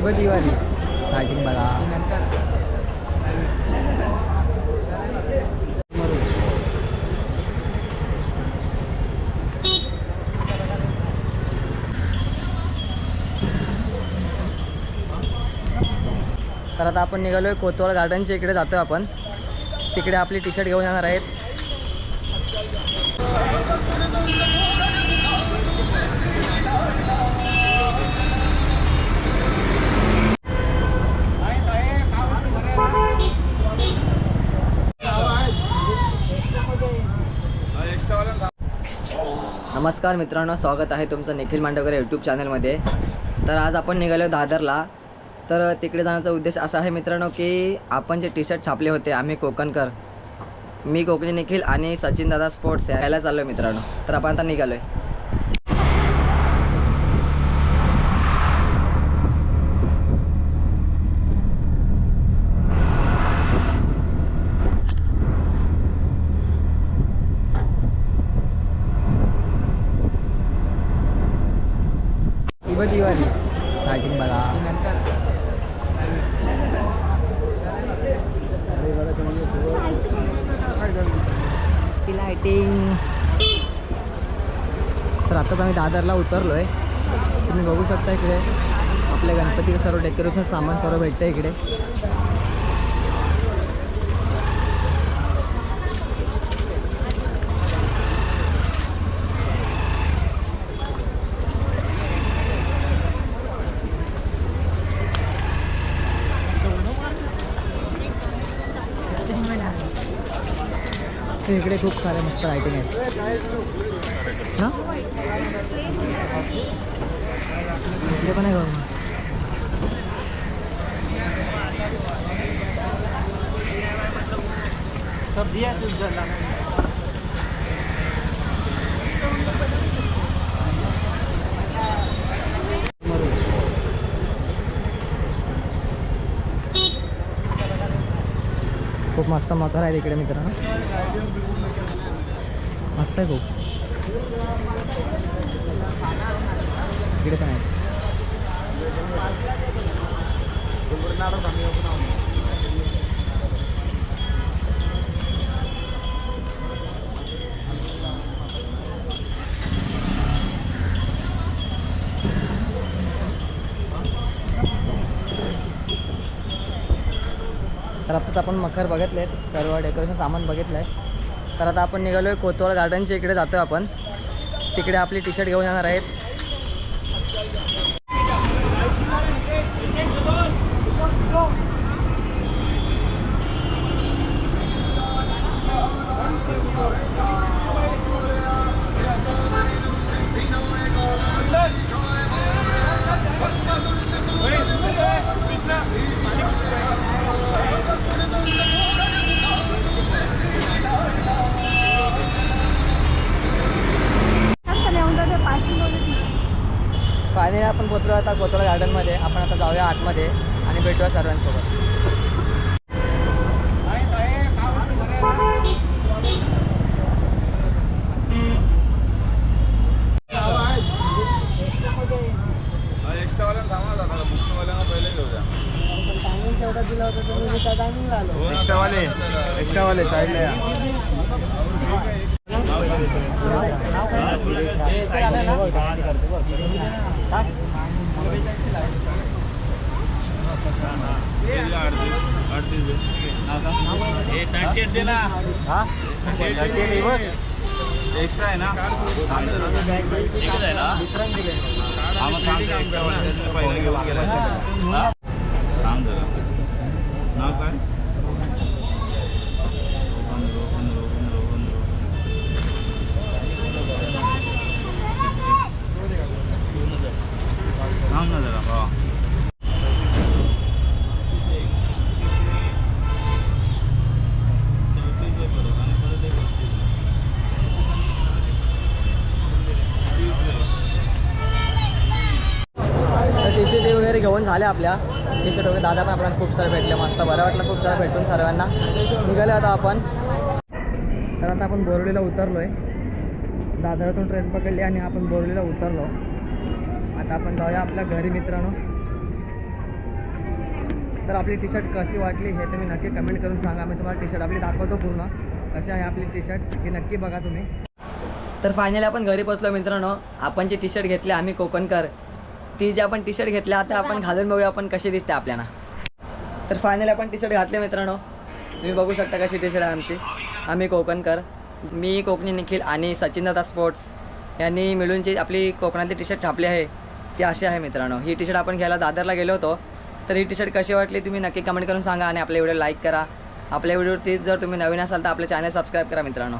ती बघ. दिवाळी लायटिंग बघा तर आता आपण निघालोय कोतवाल गार्डनच्या इकडे जातोय आपण. तिकडे आपली टी शर्ट घेऊन जाणार आहेत. नमस्कार मित्रांनो स्वागत आहे तुमचं निखिल मांडवकर यूट्यूब चॅनलमध्ये तर आज आपण निघालो दादरला. तर तिकडे जाण्याचा उद्देश असा आहे मित्रांनो की आपण जे टी शर्ट छापले होते आम्ही कोकणकर. मी कोकणी निखिल आणि सचिन दादा स्पोर्ट्स यायला चाललो आहे मित्रांनो. तर आपण आता निघालो आहे ही बघ दिवाळी लायटिंग बघा ती लायटिंग तर आताच आम्ही दादरला उतरलो आहे तुम्ही बघू शकता इकडे. आपल्या गणपतीचं सर्व डेकोरेशन सामान सर्व भेटतं इकडे. तर इकडे खूप सारे मस्त लायटिंग आहेत. ना? इकडे पण आहे बघा. खूप मस्त मकर आहे इकडे मित्रांनो. मस्त आहे खूप. इकडे पण आहे तर आताच आपण मखर बघितले सर्व डेकोरेशन सामान बघितलं आहे तर आता आपण निघालो आहे कोतवाल गार्डनच्या इकडे जातो आहे आपण. तिकडे आपली टी शर्ट घेऊन जाणार आहेत फायनली आपण पोचलो आता कोतवाल गार्डनमध्ये आपण आता जाऊया आतमध्ये आणि भेटूया सर्वांसोबत. एक्स्ट्रावाले एक्स्ट्रावाले साईडला या. एक्स्ट्रा आहे ना एकच आहे ना? हा मग थांब जरा, extra झाल्या आपल्या. टी शर्ट वगैरे दादा पण आपल्याला खूप सारे भेटले. मस्त. बरं वाटलं खूप सारं भेटून सर्वांना. निघाले आता आपण. तर आता आपण बोरवलीला उतरलो आहे दादरातून ट्रेन पकडली आणि आपण बोरवलीला उतरलो. आता आपण जाऊया आपल्या घरी मित्रांनो. तर आपली टी शर्ट कशी वाटली हे तुम्ही नक्की कमेंट करून सांगा. मी तुम्हाला टी शर्ट आपली दाखवतो पूर्ण. कशी आहे आपली टी शर्ट हे नक्की बघा तुम्ही. तर फायनली आपण घरी पोचलो मित्रांनो. आपण जे टी शर्ट घेतले आम्ही कोकणकर. ती जी आपण टी शर्ट घेतली आता आपण घालून बघूया आपण कशी दिसते आपल्याला. तर फायनली आपण टी शर्ट घातले मित्रांनो. तुम्ही बघू शकता कशी टी शर्ट आहे आमची. आम्ही कोकणकर. मी कोकणी निखिल आणि सचिन दादा स्पोर्ट्स यांनी मिळून जी आपली कोकणातली टी शर्ट छापली आहे ती अशी आहे मित्रांनो. ही टी शर्ट आपण घ्यायला दादरला गेलो होतो. तर ही टी शर्ट कशी वाटली तुम्ही नक्की कमेंट करून सांगा आणि आपल्या व्हिडिओ लाईक करा. आपल्या व्हिडिओवरती जर तुम्ही नवीन असाल तर आपलं चॅनल सबस्क्राईब करा मित्रांनो.